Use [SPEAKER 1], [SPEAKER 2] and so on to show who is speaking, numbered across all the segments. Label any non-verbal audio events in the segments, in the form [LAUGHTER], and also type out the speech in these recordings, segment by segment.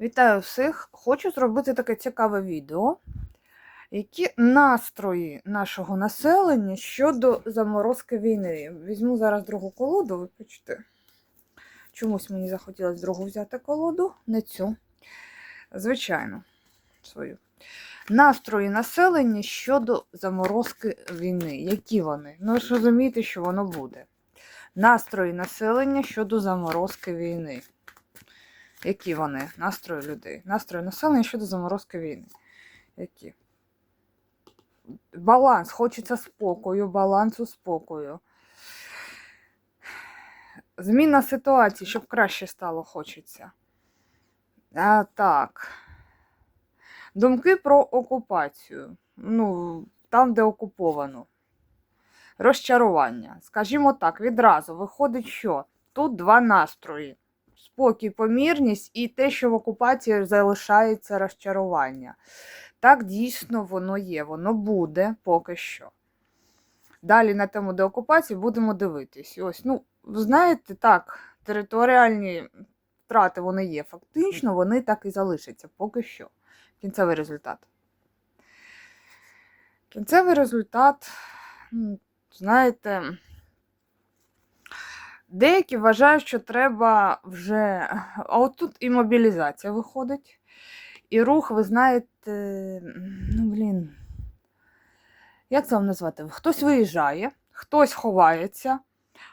[SPEAKER 1] Вітаю всіх! Хочу зробити таке цікаве відео. Які настрої нашого населення щодо заморозки війни? Візьму зараз другу колоду, ви почуєте. Чомусь мені захотілося другу взяти колоду, не цю. Звичайно, свою. Настрої населення щодо заморозки війни. Які вони? Ну, ж розумієте, що воно буде. Настрої населення щодо заморозки війни. Які вони? Настрої людей. Настрої населення щодо заморозки війни. Які? Баланс. Хочеться спокою, балансу спокою. Зміна ситуації, щоб краще стало хочеться. А, так. Думки про окупацію. Ну, там, де окуповано. Розчарування. Скажімо так, відразу виходить, що тут два настрої спокій, помірність і те, що в окупації залишається розчарування. Так дійсно воно є, воно буде поки що. Далі на тему деокупації будемо дивитись. Ось, ну, знаєте, так, територіальні втрати вони є. Фактично, вони так і залишаться поки що. Кінцевий результат. Кінцевий результат, ну, знаєте. Деякі вважають, що треба вже. [LAUGHS] А от тут і мобілізація виходить. І рух, ви знаєте, ну, блін. Як це вам назвати? Хтось виїжджає, хтось ховається,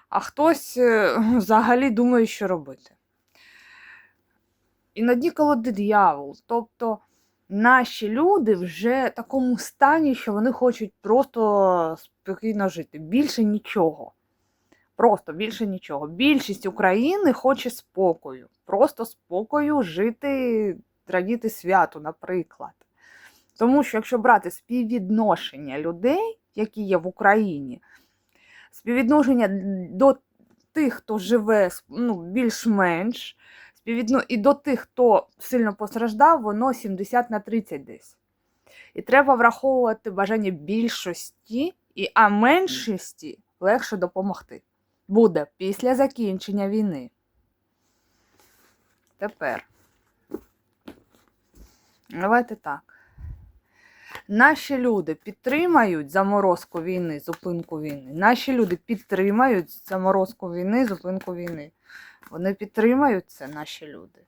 [SPEAKER 1] а хтось е, [LAUGHS] взагалі думає, що робити. І на колоди дьявол. Тобто наші люди вже в такому стані, що вони хочуть просто спокійно жити. Більше нічого. Просто більше нічого. Більшість України хоче спокою. Просто спокою жити, радіти святу, наприклад. Тому що, якщо брати співвідношення людей, які є в Україні, співвідношення до тих, хто живе ну, більш-менш, співвідно... і до тих, хто сильно постраждав, воно 70 на 30 десь. І треба враховувати бажання більшості, і, а меншості легше допомогти буде після закінчення війни. Тепер. Давайте так. Наші люди підтримають заморозку війни, зупинку війни. Наші люди підтримають заморозку війни, зупинку війни. Вони підтримають це, наші люди.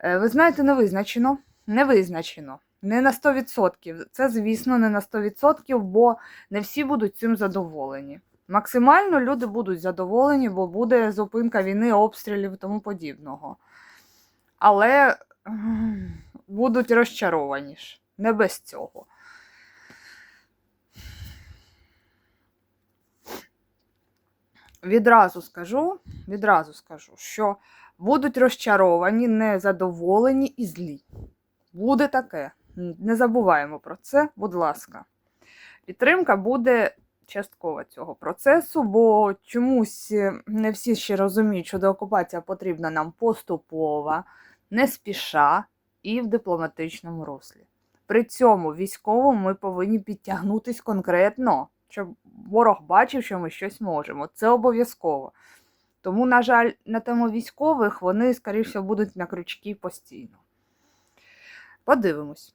[SPEAKER 1] Е, Ви знаєте, не визначено. Не визначено. Не на 100%. Це, звісно, не на 100%, бо не всі будуть цим задоволені. Максимально люди будуть задоволені, бо буде зупинка війни, обстрілів і тому подібного. Але будуть розчаровані ж. Не без цього. Відразу скажу, відразу скажу, що будуть розчаровані, незадоволені і злі. Буде таке. Не забуваємо про це, будь ласка. Підтримка буде часткова цього процесу, бо чомусь е, не всі ще розуміють, що деокупація потрібна нам поступова, не спіша і в дипломатичному руслі. При цьому військовому ми повинні підтягнутись конкретно, щоб ворог бачив, що ми щось можемо. Це обов'язково. Тому, на жаль, на тему військових вони, скоріше, будуть на крючки постійно. Подивимось.